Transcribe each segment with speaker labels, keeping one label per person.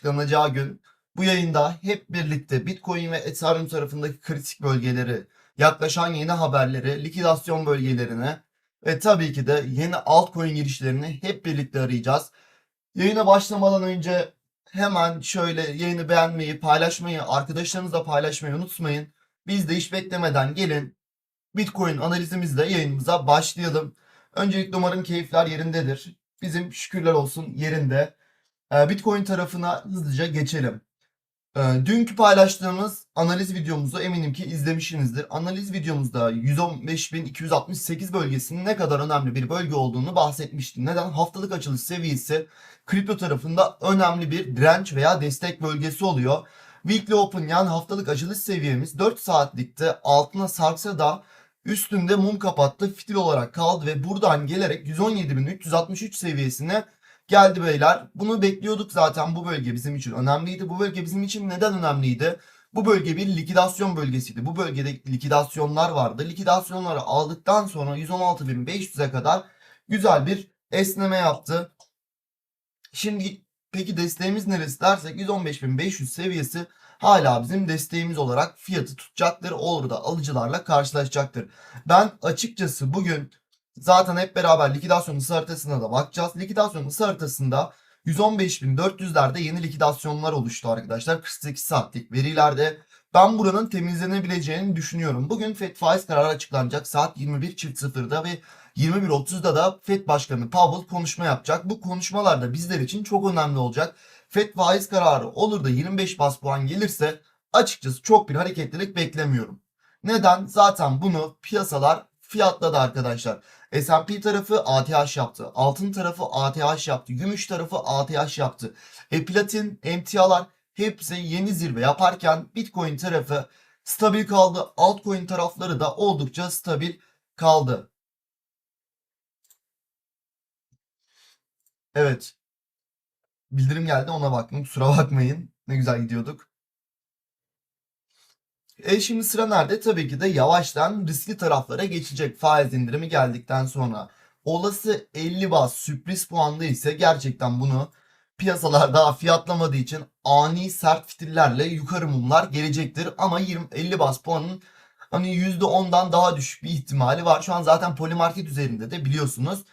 Speaker 1: açıklanacağı gün bu yayında hep birlikte Bitcoin ve Ethereum tarafındaki kritik bölgeleri, yaklaşan yeni haberleri, likidasyon bölgelerini ve tabii ki de yeni altcoin girişlerini hep birlikte arayacağız. Yayına başlamadan önce hemen şöyle yayını beğenmeyi, paylaşmayı, arkadaşlarınızla paylaşmayı unutmayın. Biz de hiç beklemeden gelin Bitcoin analizimizle yayınımıza başlayalım. Öncelikle umarım keyifler yerindedir. Bizim şükürler olsun yerinde. Ee, Bitcoin tarafına hızlıca geçelim. Ee, Dünkü paylaştığımız analiz videomuzu eminim ki izlemişsinizdir. Analiz videomuzda 115.268 bölgesinin ne kadar önemli bir bölge olduğunu bahsetmiştim. Neden? Haftalık açılış seviyesi kripto tarafında önemli bir direnç veya destek bölgesi oluyor. Weekly Open yani haftalık açılış seviyemiz 4 saatlikte altına sarksa da üstünde mum kapattı fitil olarak kaldı ve buradan gelerek 117.363 seviyesine geldi beyler. Bunu bekliyorduk zaten bu bölge bizim için önemliydi. Bu bölge bizim için neden önemliydi? Bu bölge bir likidasyon bölgesiydi. Bu bölgede likidasyonlar vardı. Likidasyonları aldıktan sonra 116.500'e kadar güzel bir esneme yaptı. Şimdi peki desteğimiz neresi dersek 115.500 seviyesi hala bizim desteğimiz olarak fiyatı tutacaktır. Olur da alıcılarla karşılaşacaktır. Ben açıkçası bugün zaten hep beraber likidasyon ısı haritasına da bakacağız. Likidasyon ısı haritasında 115.400'lerde yeni likidasyonlar oluştu arkadaşlar. 48 saatlik verilerde. Ben buranın temizlenebileceğini düşünüyorum. Bugün FED faiz kararı açıklanacak saat 21.00'da ve 21.30'da da FED Başkanı Powell konuşma yapacak. Bu konuşmalarda bizler için çok önemli olacak. FED faiz kararı olur da 25 bas puan gelirse açıkçası çok bir hareketlilik beklemiyorum. Neden? Zaten bunu piyasalar fiyatladı arkadaşlar. S&P tarafı ATH yaptı. Altın tarafı ATH yaptı. Gümüş tarafı ATH yaptı. E platin, emtialar hepsi yeni zirve yaparken Bitcoin tarafı stabil kaldı. Altcoin tarafları da oldukça stabil kaldı. Evet. Bildirim geldi ona baktım. Kusura bakmayın. Ne güzel gidiyorduk. E şimdi sıra nerede? Tabii ki de yavaştan riskli taraflara geçecek faiz indirimi geldikten sonra. Olası 50 bas sürpriz puanlı ise gerçekten bunu piyasalar daha fiyatlamadığı için ani sert fitillerle yukarı mumlar gelecektir. Ama 20, 50 bas puanın hani %10'dan daha düşük bir ihtimali var. Şu an zaten polimarket üzerinde de biliyorsunuz.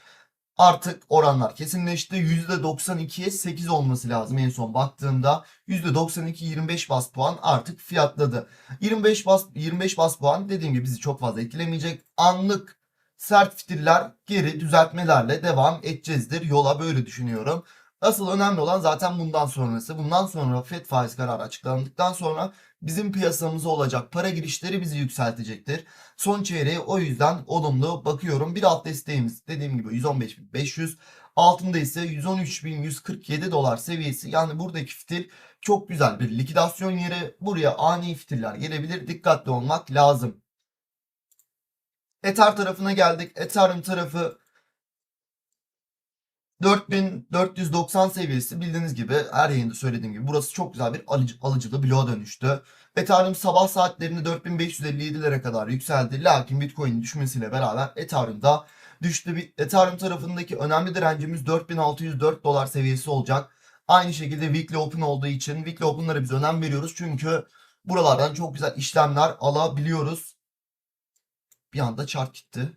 Speaker 1: Artık oranlar kesinleşti. %92'ye 8 olması lazım en son baktığımda. %92 25 bas puan artık fiyatladı. 25 bas 25 bas puan dediğim gibi bizi çok fazla etkilemeyecek. Anlık sert fitiller geri düzeltmelerle devam edeceğizdir. Yola böyle düşünüyorum. Asıl önemli olan zaten bundan sonrası. Bundan sonra FED faiz kararı açıklandıktan sonra bizim piyasamıza olacak para girişleri bizi yükseltecektir. Son çeyreğe o yüzden olumlu bakıyorum. Bir alt desteğimiz dediğim gibi 115.500. Altında ise 113.147 dolar seviyesi. Yani buradaki fitil çok güzel bir likidasyon yeri. Buraya ani fitiller gelebilir. Dikkatli olmak lazım. Ether tarafına geldik. Ethereum tarafı 4490 seviyesi bildiğiniz gibi her yayında söylediğim gibi burası çok güzel bir alıcı, alıcılı bloğa dönüştü. Ethereum sabah saatlerinde 4557'lere kadar yükseldi. Lakin Bitcoin'in düşmesiyle beraber Ethereum da düştü. Ethereum tarafındaki önemli direncimiz 4604 dolar seviyesi olacak. Aynı şekilde Weekly Open olduğu için Weekly Open'lara biz önem veriyoruz. Çünkü buralardan çok güzel işlemler alabiliyoruz. Bir anda çark gitti.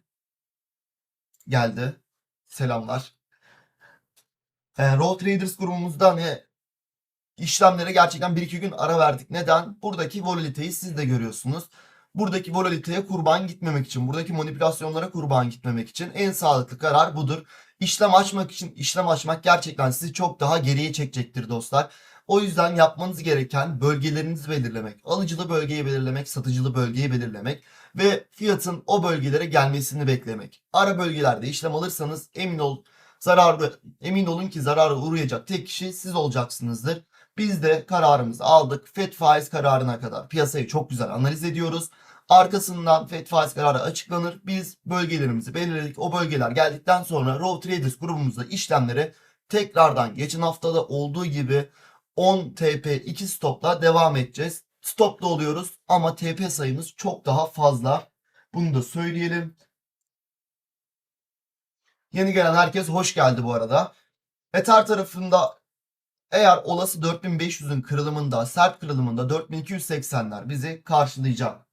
Speaker 1: Geldi. Selamlar. E, Raw Traders grubumuzda hani işlemlere gerçekten 1-2 gün ara verdik. Neden? Buradaki volatiliteyi siz de görüyorsunuz. Buradaki volatiliteye kurban gitmemek için, buradaki manipülasyonlara kurban gitmemek için en sağlıklı karar budur. İşlem açmak için işlem açmak gerçekten sizi çok daha geriye çekecektir dostlar. O yüzden yapmanız gereken bölgelerinizi belirlemek, alıcılı bölgeyi belirlemek, satıcılı bölgeyi belirlemek ve fiyatın o bölgelere gelmesini beklemek. Ara bölgelerde işlem alırsanız emin ol zararlı emin olun ki zarara uğrayacak tek kişi siz olacaksınızdır. Biz de kararımızı aldık. FED faiz kararına kadar piyasayı çok güzel analiz ediyoruz. Arkasından FED faiz kararı açıklanır. Biz bölgelerimizi belirledik. O bölgeler geldikten sonra Raw Traders grubumuzda işlemleri tekrardan geçen haftada olduğu gibi 10 TP 2 stopla devam edeceğiz. Stopla oluyoruz ama TP sayımız çok daha fazla. Bunu da söyleyelim. Yeni gelen herkes hoş geldi bu arada. Ether tarafında Eğer olası 4500'ün kırılımında, sert kırılımında 4280'ler bizi karşılayacak.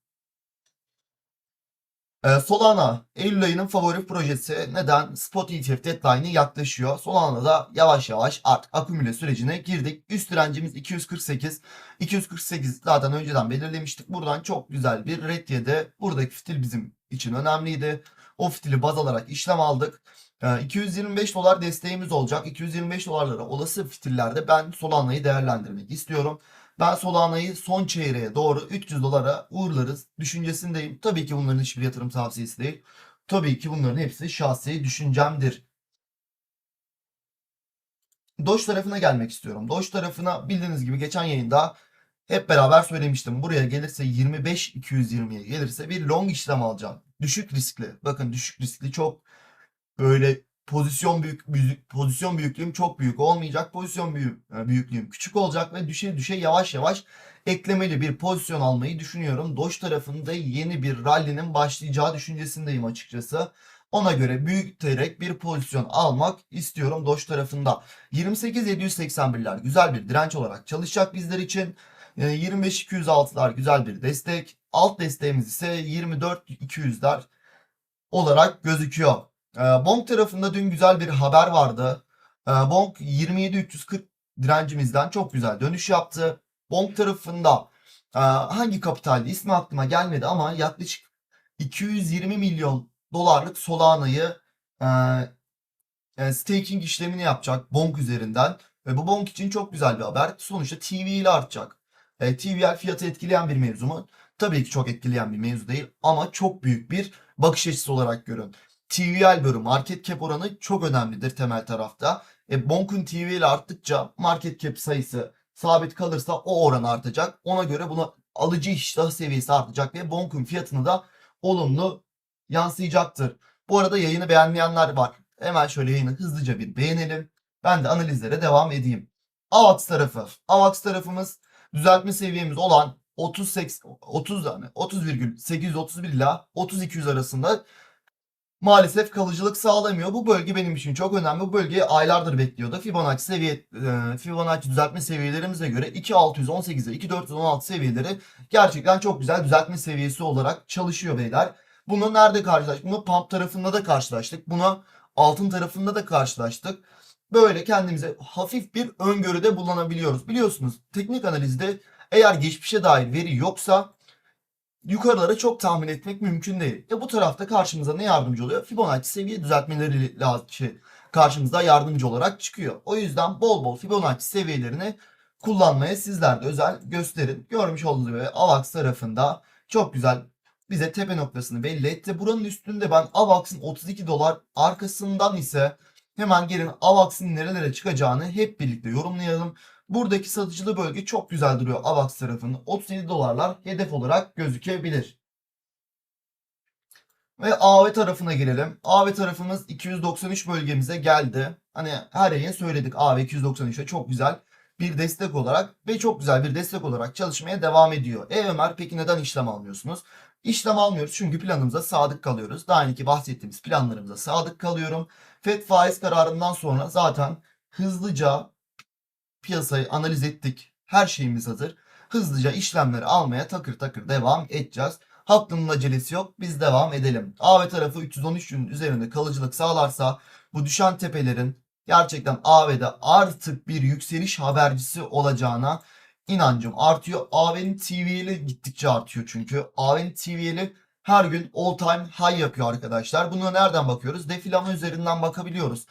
Speaker 1: Ee, Solana Eylül ayının favori projesi. Neden? Spot ETF deadline'i yaklaşıyor. Solana'da yavaş yavaş artık akümüle sürecine girdik. Üst direncimiz 248. 248 zaten önceden belirlemiştik. Buradan çok güzel bir red yedi. Buradaki fitil bizim için önemliydi. O fitili baz alarak işlem aldık. Ee, 225 dolar desteğimiz olacak. 225 dolarlara olası fitillerde ben Solana'yı değerlendirmek istiyorum. Ben Solana'yı son çeyreğe doğru 300 dolara uğurlarız düşüncesindeyim. Tabii ki bunların hiçbir yatırım tavsiyesi değil. Tabii ki bunların hepsi şahsi düşüncemdir. Doge tarafına gelmek istiyorum. Doge tarafına bildiğiniz gibi geçen yayında hep beraber söylemiştim. Buraya gelirse 25-220'ye gelirse bir long işlem alacağım. Düşük riskli. Bakın düşük riskli çok böyle pozisyon büyük, büyük pozisyon büyüklüğüm çok büyük olmayacak. Pozisyon büyük, e, büyüklüğüm küçük olacak ve düşe düşe yavaş yavaş eklemeli bir pozisyon almayı düşünüyorum. Doge tarafında yeni bir rally'nin başlayacağı düşüncesindeyim açıkçası. Ona göre büyüterek bir pozisyon almak istiyorum Doge tarafında. 28.781'ler güzel bir direnç olarak çalışacak bizler için. E, 25.206'lar güzel bir destek. Alt desteğimiz ise 24.200'ler olarak gözüküyor. Ee, Bonk tarafında dün güzel bir haber vardı. Ee, Bonk 27.340 direncimizden çok güzel dönüş yaptı. Bonk tarafında e, hangi kapitaldi ismi aklıma gelmedi ama yaklaşık 220 milyon dolarlık Solana'yı e, e, staking işlemini yapacak Bonk üzerinden. Ve bu Bonk için çok güzel bir haber. Sonuçta TV ile artacak. E, TVL fiyatı etkileyen bir mevzu mu? Tabii ki çok etkileyen bir mevzu değil ama çok büyük bir bakış açısı olarak görün. TVL bölü market cap oranı çok önemlidir temel tarafta. E, Bonk'un TVL arttıkça market cap sayısı sabit kalırsa o oran artacak. Ona göre buna alıcı iştah seviyesi artacak ve Bonk'un fiyatını da olumlu yansıyacaktır. Bu arada yayını beğenmeyenler var. Hemen şöyle yayını hızlıca bir beğenelim. Ben de analizlere devam edeyim. AVAX tarafı. AVAX tarafımız düzeltme seviyemiz olan 30 30 tane 30,831 ile 3200 arasında maalesef kalıcılık sağlamıyor. Bu bölge benim için çok önemli. Bu bölgeyi aylardır bekliyordu. Fibonacci seviye e, Fibonacci düzeltme seviyelerimize göre 2618 ile 2416 seviyeleri gerçekten çok güzel düzeltme seviyesi olarak çalışıyor beyler. Bunu nerede karşılaştık? Bunu pump tarafında da karşılaştık. Bunu altın tarafında da karşılaştık. Böyle kendimize hafif bir öngörüde bulunabiliyoruz. Biliyorsunuz teknik analizde eğer geçmişe dair veri yoksa yukarılara çok tahmin etmek mümkün değil. E bu tarafta karşımıza ne yardımcı oluyor? Fibonacci seviye düzeltmeleri şey, karşımıza yardımcı olarak çıkıyor. O yüzden bol bol Fibonacci seviyelerini kullanmaya sizler de özel gösterin. Görmüş olduğunuz gibi AVAX tarafında çok güzel bize tepe noktasını belli etti. Buranın üstünde ben AVAX'ın 32 dolar arkasından ise hemen gelin AVAX'ın nerelere çıkacağını hep birlikte yorumlayalım. Buradaki satıcılı bölge çok güzel duruyor AVAX tarafının. 37 dolarlar hedef olarak gözükebilir. Ve AV tarafına girelim. AV tarafımız 293 bölgemize geldi. Hani her yayın söyledik AV 293'e çok güzel bir destek olarak ve çok güzel bir destek olarak çalışmaya devam ediyor. E Ömer peki neden işlem almıyorsunuz? İşlem almıyoruz çünkü planımıza sadık kalıyoruz. Daha önceki bahsettiğimiz planlarımıza sadık kalıyorum. FED faiz kararından sonra zaten hızlıca piyasayı analiz ettik. Her şeyimiz hazır. Hızlıca işlemleri almaya takır takır devam edeceğiz. Hakkının acelesi yok. Biz devam edelim. AV tarafı 313 günün üzerinde kalıcılık sağlarsa bu düşen tepelerin gerçekten AV'de artık bir yükseliş habercisi olacağına inancım artıyor. AV'nin TV'li gittikçe artıyor çünkü. AV'nin TV'li her gün all time high yapıyor arkadaşlar. Bunu nereden bakıyoruz? Defilama üzerinden bakabiliyoruz.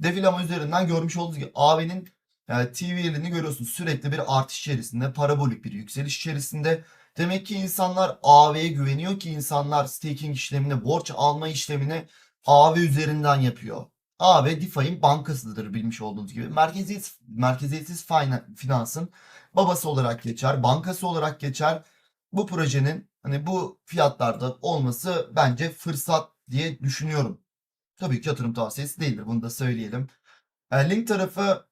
Speaker 1: Defilama üzerinden görmüş olduğunuz gibi AV'nin yani TV'lini görüyorsunuz sürekli bir artış içerisinde, parabolik bir yükseliş içerisinde. Demek ki insanlar AV'ye güveniyor ki insanlar staking işlemini, borç alma işlemini AV üzerinden yapıyor. AV DeFi'nin bankasıdır bilmiş olduğunuz gibi. Merkeziyetsiz, merkeziyetsiz finansın babası olarak geçer, bankası olarak geçer. Bu projenin hani bu fiyatlarda olması bence fırsat diye düşünüyorum. Tabii ki yatırım tavsiyesi değildir. Bunu da söyleyelim. Yani link tarafı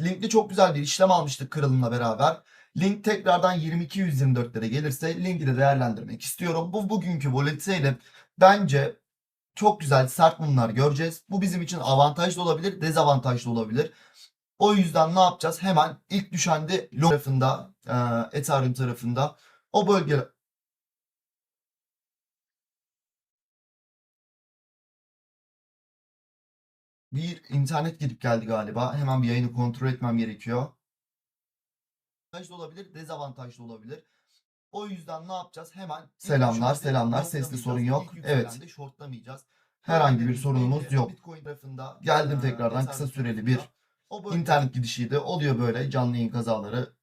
Speaker 1: Link'te çok güzel bir işlem almıştık kırılımla beraber. Link tekrardan 22-124'lere gelirse Link'i de değerlendirmek istiyorum. Bu bugünkü volatiliteyle bence çok güzel sert mumlar göreceğiz. Bu bizim için avantajlı olabilir, dezavantajlı olabilir. O yüzden ne yapacağız? Hemen ilk düşende long tarafında, e, Ethereum tarafında o bölge bir internet gidip geldi galiba. Hemen bir yayını kontrol etmem gerekiyor. Avantajlı olabilir, dezavantajlı olabilir. O yüzden ne yapacağız? Hemen
Speaker 2: Selamlar, selamlar. Sesli sorun yok. Evet.
Speaker 1: shortlamayacağız.
Speaker 2: Herhangi bir sorunumuz yok.
Speaker 1: Bitcoin tarafında
Speaker 2: Geldim tekrardan kısa süreli bir İnternet gidişiydi. Oluyor böyle canlı yayın kazaları.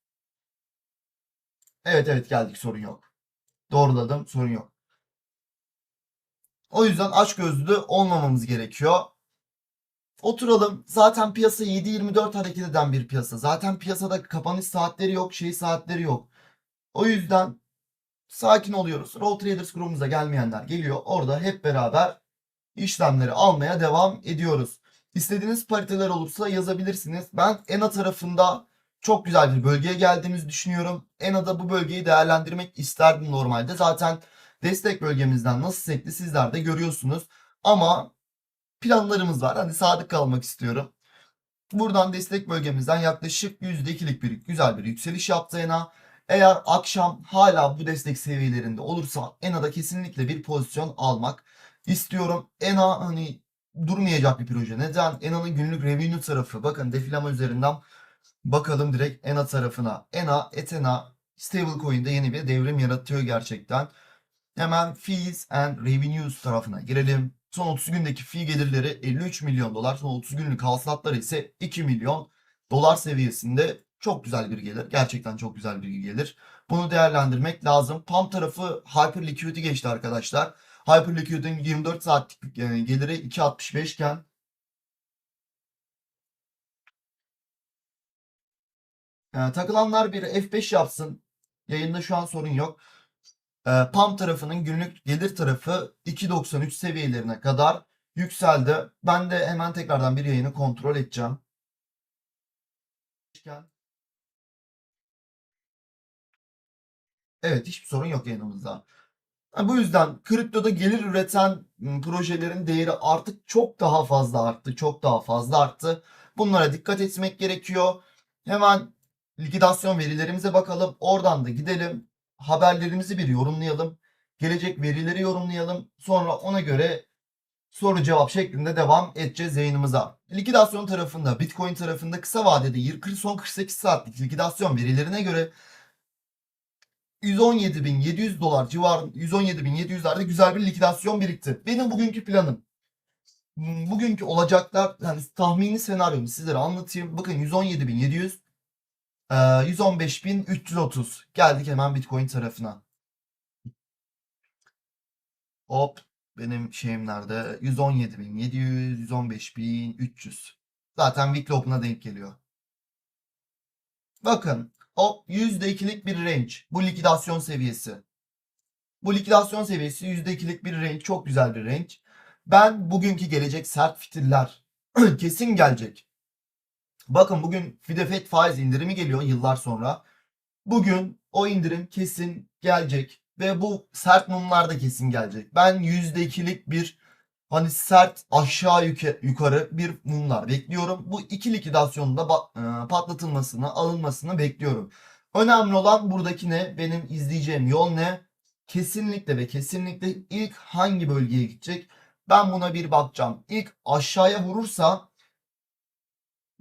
Speaker 2: Evet evet geldik sorun yok. Doğruladım sorun yok.
Speaker 1: O yüzden açgözlü olmamamız gerekiyor. Oturalım. Zaten piyasa 7-24 hareket eden bir piyasa. Zaten piyasada kapanış saatleri yok, şey saatleri yok. O yüzden sakin oluyoruz. Roll Traders grubumuza gelmeyenler geliyor. Orada hep beraber işlemleri almaya devam ediyoruz. İstediğiniz pariteler olursa yazabilirsiniz. Ben ENA tarafında çok güzel bir bölgeye geldiğimizi düşünüyorum. ENA'da bu bölgeyi değerlendirmek isterdim normalde. Zaten destek bölgemizden nasıl sekti sizler de görüyorsunuz. Ama planlarımız var. Hani sadık kalmak istiyorum. Buradan destek bölgemizden yaklaşık %2'lik bir güzel bir yükseliş yaptı ENA. Eğer akşam hala bu destek seviyelerinde olursa ENA'da kesinlikle bir pozisyon almak istiyorum. ENA hani durmayacak bir proje. Neden? ENA'nın günlük revenue tarafı. Bakın defilama üzerinden bakalım direkt ENA tarafına. ENA, Ethena stablecoin'de yeni bir devrim yaratıyor gerçekten. Hemen fees and revenues tarafına girelim. Son 30 gündeki fee gelirleri 53 milyon dolar. Son 30 günlük hasılatları ise 2 milyon dolar seviyesinde çok güzel bir gelir. Gerçekten çok güzel bir gelir. Bunu değerlendirmek lazım. PAM tarafı Hyper Liquidity geçti arkadaşlar. Hyper Liquid'in 24 saatlik e, geliri 2.65 iken e, takılanlar bir F5 yapsın. Yayında şu an sorun yok. E, PAM tarafının günlük gelir tarafı 2.93 seviyelerine kadar yükseldi. Ben de hemen tekrardan bir yayını kontrol edeceğim. Evet hiçbir sorun yok yayınımızda. Bu yüzden kriptoda gelir üreten m, projelerin değeri artık çok daha fazla arttı. Çok daha fazla arttı. Bunlara dikkat etmek gerekiyor. Hemen likidasyon verilerimize bakalım. Oradan da gidelim. Haberlerimizi bir yorumlayalım. Gelecek verileri yorumlayalım. Sonra ona göre soru cevap şeklinde devam edeceğiz yayınımıza. Likidasyon tarafında, Bitcoin tarafında kısa vadede yir- son 48 saatlik likidasyon verilerine göre 117.700 dolar civarı 117.700'lerde güzel bir likidasyon birikti. Benim bugünkü planım m, bugünkü olacaklar yani tahmini senaryomu sizlere anlatayım. Bakın 117.700 e, 115.330 geldik hemen Bitcoin tarafına. Hop benim şeyim nerede? 117.700 115.300 zaten weekly open'a denk geliyor. Bakın o %2'lik bir range. Bu likidasyon seviyesi. Bu likidasyon seviyesi %2'lik bir range. Çok güzel bir range. Ben bugünkü gelecek sert fitiller kesin gelecek. Bakın bugün Fide faiz indirimi geliyor yıllar sonra. Bugün o indirim kesin gelecek. Ve bu sert mumlar da kesin gelecek. Ben %2'lik bir hani sert aşağı yukarı bir mumlar bekliyorum. Bu iki likidasyonun da e, patlatılmasını, alınmasını bekliyorum. Önemli olan buradaki ne? Benim izleyeceğim yol ne? Kesinlikle ve kesinlikle ilk hangi bölgeye gidecek? Ben buna bir bakacağım. İlk aşağıya vurursa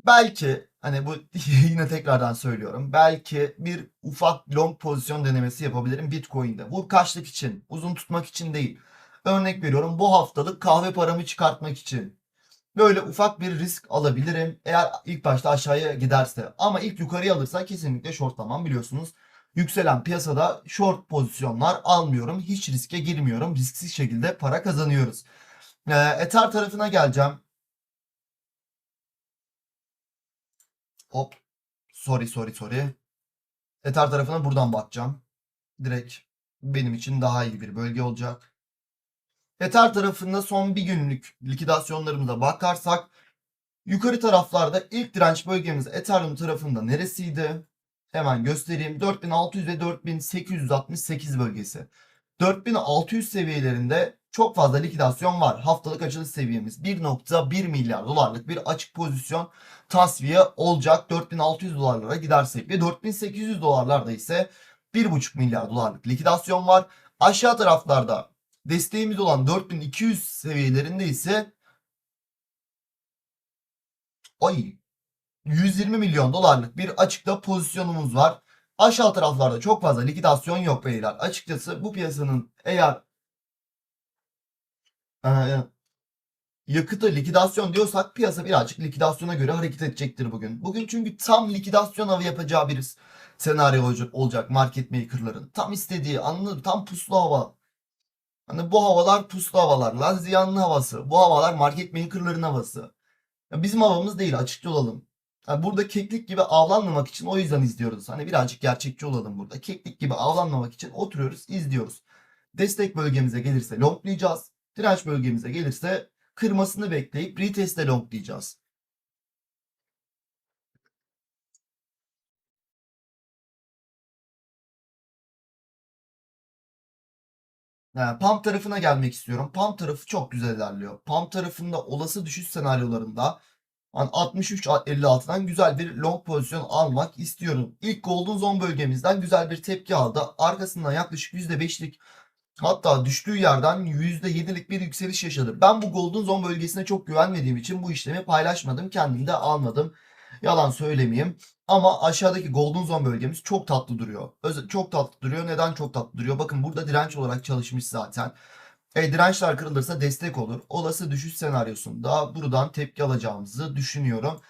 Speaker 1: belki hani bu yine tekrardan söylüyorum. Belki bir ufak long pozisyon denemesi yapabilirim Bitcoin'de. Bu kaçlık için, uzun tutmak için değil. Örnek veriyorum bu haftalık kahve paramı çıkartmak için. Böyle ufak bir risk alabilirim. Eğer ilk başta aşağıya giderse. Ama ilk yukarıya alırsa kesinlikle shortlamam biliyorsunuz. Yükselen piyasada short pozisyonlar almıyorum. Hiç riske girmiyorum. Risksiz şekilde para kazanıyoruz. Ee, Ether tarafına geleceğim. Hop. Sorry sorry sorry. Ether tarafına buradan bakacağım. Direkt benim için daha iyi bir bölge olacak. Ether tarafında son bir günlük likidasyonlarımıza bakarsak yukarı taraflarda ilk direnç bölgemiz Ethereum tarafında neresiydi? Hemen göstereyim. 4600 ve 4868 bölgesi. 4600 seviyelerinde çok fazla likidasyon var. Haftalık açılış seviyemiz 1.1 milyar dolarlık bir açık pozisyon tasfiye olacak 4600 dolarlara gidersek ve 4800 dolarlarda ise 1.5 milyar dolarlık likidasyon var. Aşağı taraflarda desteğimiz olan 4200 seviyelerinde ise ay 120 milyon dolarlık bir açıkta pozisyonumuz var. Aşağı taraflarda çok fazla likidasyon yok beyler. Açıkçası bu piyasanın eğer e, yakıta likidasyon diyorsak piyasa birazcık likidasyona göre hareket edecektir bugün. Bugün çünkü tam likidasyon avı yapacağı bir senaryo olacak, market makerların. Tam istediği anladın tam puslu hava. Hani bu havalar puslu havalar. Laziyan'ın havası. Bu havalar market makerların havası. Ya bizim havamız değil açıkça olalım. Yani burada keklik gibi avlanmamak için o yüzden izliyoruz. Hani birazcık gerçekçi olalım burada. Keklik gibi avlanmamak için oturuyoruz, izliyoruz. Destek bölgemize gelirse longlayacağız. Direnç bölgemize gelirse kırmasını bekleyip retest'e longlayacağız. Yani pump tarafına gelmek istiyorum. Pump tarafı çok güzel ilerliyor. Pump tarafında olası düşüş senaryolarında hani 63-56'dan güzel bir long pozisyon almak istiyorum. İlk Golden Zone bölgemizden güzel bir tepki aldı. Arkasından yaklaşık %5'lik hatta düştüğü yerden %7'lik bir yükseliş yaşadı. Ben bu Golden Zone bölgesine çok güvenmediğim için bu işlemi paylaşmadım. Kendim de almadım. Yalan söylemeyeyim. Ama aşağıdaki Golden Zone bölgemiz çok tatlı duruyor. Çok tatlı duruyor. Neden çok tatlı duruyor? Bakın burada direnç olarak çalışmış zaten. E, dirençler kırılırsa destek olur. Olası düşüş senaryosunda buradan tepki alacağımızı düşünüyorum.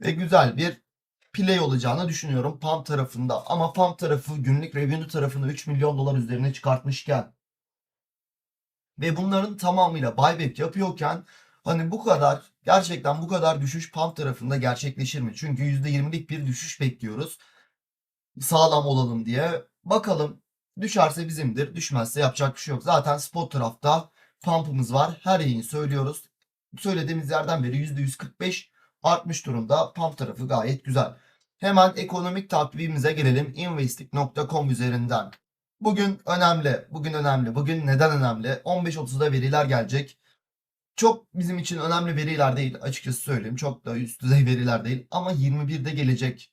Speaker 1: Ve güzel bir play olacağını düşünüyorum pump tarafında. Ama pump tarafı günlük revenue tarafını 3 milyon dolar üzerine çıkartmışken ve bunların tamamıyla buyback yapıyorken hani bu kadar gerçekten bu kadar düşüş pump tarafında gerçekleşir mi? Çünkü %20'lik bir düşüş bekliyoruz. Sağlam olalım diye. Bakalım düşerse bizimdir. Düşmezse yapacak bir şey yok. Zaten spot tarafta pump'ımız var. Her yayın söylüyoruz. Söylediğimiz yerden beri %145 artmış durumda. Pump tarafı gayet güzel. Hemen ekonomik takvimimize gelelim. Investing.com üzerinden. Bugün önemli. Bugün önemli. Bugün neden önemli? 15.30'da veriler gelecek. Çok bizim için önemli veriler değil açıkçası söyleyeyim. Çok da üst düzey veriler değil. Ama 21'de gelecek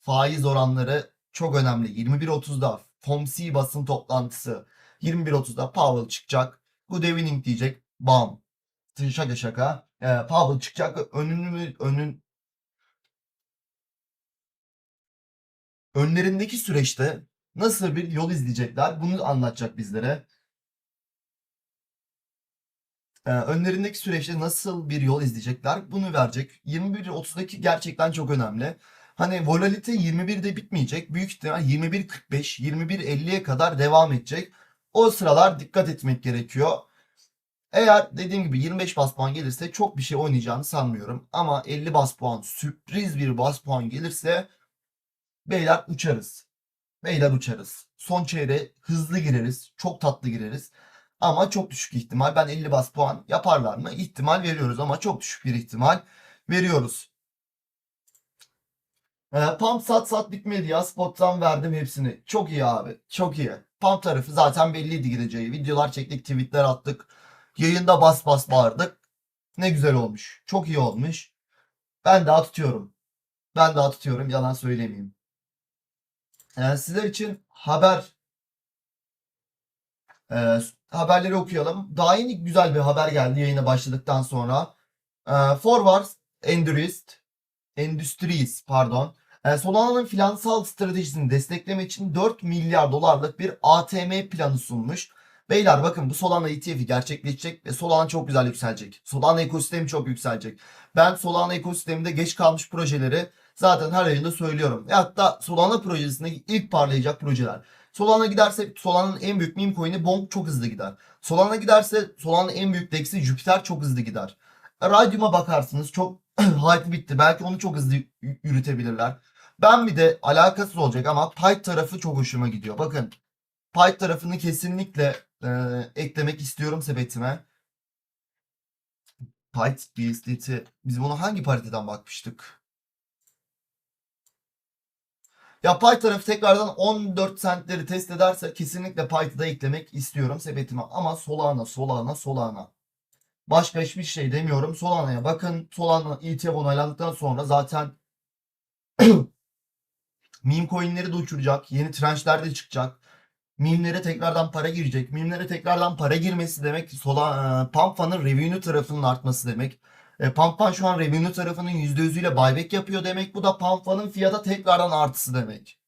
Speaker 1: faiz oranları çok önemli. 21.30'da FOMC basın toplantısı. 21.30'da Powell çıkacak. Good evening diyecek. Bam. Şaka şaka. Ee, Powell çıkacak önünü, önün önlerindeki süreçte nasıl bir yol izleyecekler bunu anlatacak bizlere. Ee, önlerindeki süreçte nasıl bir yol izleyecekler bunu verecek. 21.30'daki gerçekten çok önemli. Hani volatilite 21'de bitmeyecek. Büyük ihtimal 21.45, 21.50'ye kadar devam edecek. O sıralar dikkat etmek gerekiyor. Eğer dediğim gibi 25 bas puan gelirse çok bir şey oynayacağını sanmıyorum. Ama 50 bas puan sürpriz bir bas puan gelirse beyler uçarız. Beyler uçarız. Son çeyreğe hızlı gireriz. Çok tatlı gireriz. Ama çok düşük ihtimal. Ben 50 bas puan yaparlar mı? İhtimal veriyoruz ama çok düşük bir ihtimal veriyoruz. Ee, pump sat sat bitmedi ya. Spot'tan verdim hepsini. Çok iyi abi. Çok iyi. Pump tarafı zaten belliydi gideceği. Videolar çektik, tweetler attık. Yayında bas bas bağırdık. Ne güzel olmuş. Çok iyi olmuş. Ben daha tutuyorum. Ben daha tutuyorum. Yalan söylemeyeyim. Ee, sizler için haber e, haberleri okuyalım. Daha yeni güzel bir haber geldi yayına başladıktan sonra. E, Forward Endurist Endüstries pardon. E, Solana'nın finansal stratejisini desteklemek için 4 milyar dolarlık bir ATM planı sunmuş. Beyler bakın bu Solana ETF'i gerçekleşecek ve Solana çok güzel yükselecek. Solana ekosistemi çok yükselecek. Ben Solana ekosisteminde geç kalmış projeleri zaten her yayında söylüyorum. Ve hatta Solana projesindeki ilk parlayacak projeler. Solana giderse Solana'nın en büyük meme coin'i Bonk çok hızlı gider. Solana giderse Solana'nın en büyük DEX'i Jupiter çok hızlı gider. Radium'a bakarsınız çok hype bitti. Belki onu çok hızlı yürütebilirler. Ben bir de alakasız olacak ama Python tarafı çok hoşuma gidiyor. Bakın Python tarafını kesinlikle e, eklemek istiyorum sepetime. Python BSDT. Biz buna hangi pariteden bakmıştık? Ya pay tarafı tekrardan 14 centleri test ederse kesinlikle pay'ı da eklemek istiyorum sepetime. Ama Solana, Solana, Solana. Başka hiçbir şey demiyorum. Solana'ya bakın. Solana ETF onaylandıktan sonra zaten meme coinleri de uçuracak. Yeni trenchler de çıkacak. Mimlere tekrardan para girecek. Mimlere tekrardan para girmesi demek Sola, e, Pampa'nın revenue tarafının artması demek. E, Pampa şu an revenue tarafının %100'üyle buyback yapıyor demek. Bu da Pampa'nın fiyata tekrardan artısı demek.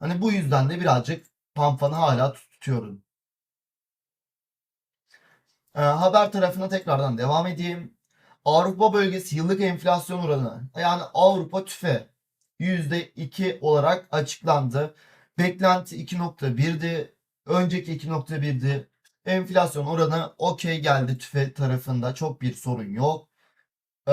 Speaker 1: Hani bu yüzden de birazcık Pampa'nı hala tutuyorum. E, haber tarafına tekrardan devam edeyim. Avrupa bölgesi yıllık enflasyon oranı yani Avrupa tüfe %2 olarak açıklandı. Beklenti 2.1'di. Önceki 2.1'di. Enflasyon oranı okey geldi tüfe tarafında. Çok bir sorun yok. Ee,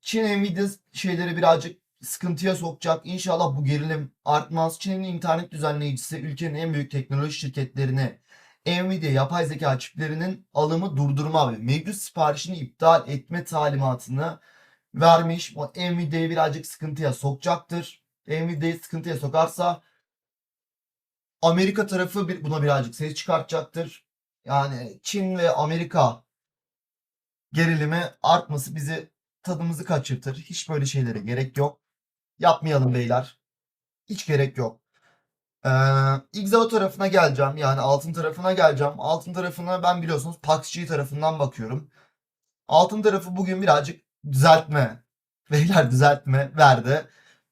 Speaker 1: Çin Nvidia şeyleri birazcık sıkıntıya sokacak. İnşallah bu gerilim artmaz. Çin'in internet düzenleyicisi ülkenin en büyük teknoloji şirketlerine Nvidia yapay zeka çiplerinin alımı durdurma ve mevcut siparişini iptal etme talimatını vermiş. Bu Nvidia'yı birazcık sıkıntıya sokacaktır. Nvidia'yı sıkıntıya sokarsa Amerika tarafı buna birazcık ses çıkartacaktır. Yani Çin ve Amerika gerilimi artması bizi tadımızı kaçırtır. Hiç böyle şeylere gerek yok. Yapmayalım beyler. Hiç gerek yok. Ee, XAO tarafına geleceğim. Yani altın tarafına geleceğim. Altın tarafına ben biliyorsunuz PAXG tarafından bakıyorum. Altın tarafı bugün birazcık düzeltme. Beyler düzeltme verdi.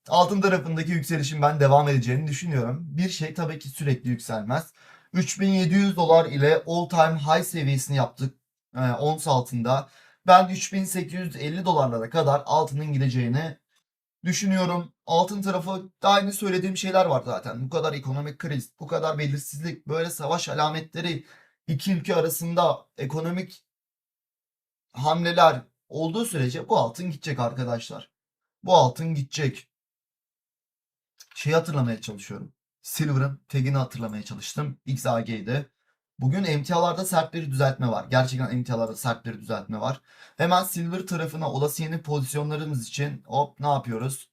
Speaker 1: Altın tarafındaki yükselişin ben devam edeceğini düşünüyorum. Bir şey tabii ki sürekli yükselmez. 3700 dolar ile all time high seviyesini yaptık e, ons altında. Ben 3850 dolarlara kadar altının gideceğini düşünüyorum. Altın tarafı da aynı söylediğim şeyler var zaten. Bu kadar ekonomik kriz, bu kadar belirsizlik, böyle savaş alametleri iki ülke arasında ekonomik hamleler olduğu sürece bu altın gidecek arkadaşlar. Bu altın gidecek. Şeyi hatırlamaya çalışıyorum. Silver'ın tagini hatırlamaya çalıştım. XAG'de. Bugün emtialarda sert bir düzeltme var. Gerçekten emtialarda sert bir düzeltme var. Hemen Silver tarafına olası yeni pozisyonlarımız için hop ne yapıyoruz?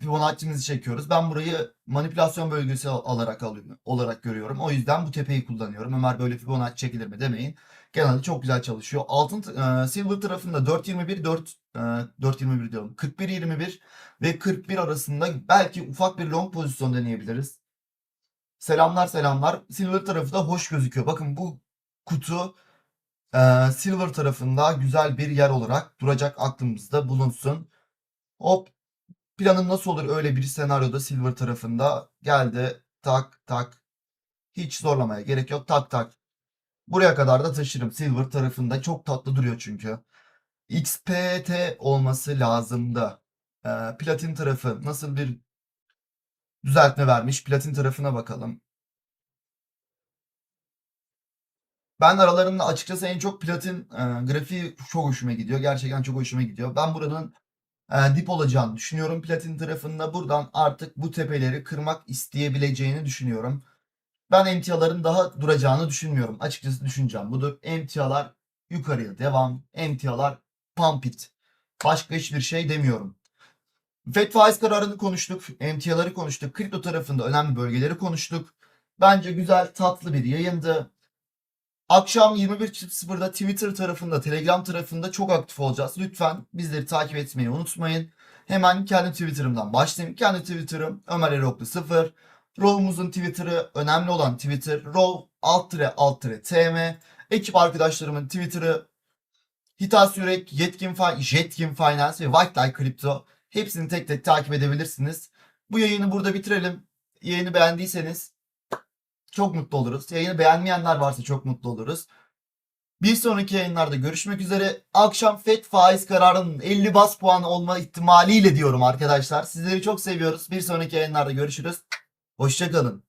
Speaker 1: Fibonacci'mizi çekiyoruz. Ben burayı manipülasyon bölgesi olarak alıyorum, olarak görüyorum. O yüzden bu tepeyi kullanıyorum. Ömer böyle Fibonacci çekilir mi demeyin. Genelde çok güzel çalışıyor. Altın e, Silver tarafında 4.21 4 e, 4.21 diyorum. 41.21 ve 41 arasında belki ufak bir long pozisyon deneyebiliriz. Selamlar selamlar. Silver tarafı da hoş gözüküyor. Bakın bu kutu e, Silver tarafında güzel bir yer olarak duracak aklımızda bulunsun. Hop planım nasıl olur öyle bir senaryoda Silver tarafında? Geldi tak tak. Hiç zorlamaya gerek yok. Tak tak. Buraya kadar da taşırım. Silver tarafında çok tatlı duruyor çünkü. XPT olması lazımdı. Ee, platin tarafı nasıl bir düzeltme vermiş? Platin tarafına bakalım. Ben aralarında açıkçası en çok platin e, grafiği çok hoşuma gidiyor. Gerçekten çok hoşuma gidiyor. Ben buranın e, dip olacağını düşünüyorum. Platin tarafında buradan artık bu tepeleri kırmak isteyebileceğini düşünüyorum. Ben emtiaların daha duracağını düşünmüyorum. Açıkçası düşüneceğim budur. Emtialar yukarıya devam. Emtialar pump it. Başka hiçbir şey demiyorum. FED faiz kararını konuştuk. Emtiaları konuştuk. Kripto tarafında önemli bölgeleri konuştuk. Bence güzel tatlı bir yayındı. Akşam 21.00'da Twitter tarafında, Telegram tarafında çok aktif olacağız. Lütfen bizleri takip etmeyi unutmayın. Hemen kendi Twitter'ımdan başlayayım. Kendi Twitter'ım Ömer Eroklu 0. Row'umuzun Twitter'ı önemli olan Twitter. Row alt tire alt tm. Ekip arkadaşlarımın Twitter'ı Hitas Yürek, Yetkin, Jetkin Finance ve White Light Crypto. Hepsini tek tek takip edebilirsiniz. Bu yayını burada bitirelim. Yayını beğendiyseniz çok mutlu oluruz. Yayını beğenmeyenler varsa çok mutlu oluruz. Bir sonraki yayınlarda görüşmek üzere. Akşam FED faiz kararının 50 bas puan olma ihtimaliyle diyorum arkadaşlar. Sizleri çok seviyoruz. Bir sonraki yayınlarda görüşürüz. Hoşçakalın.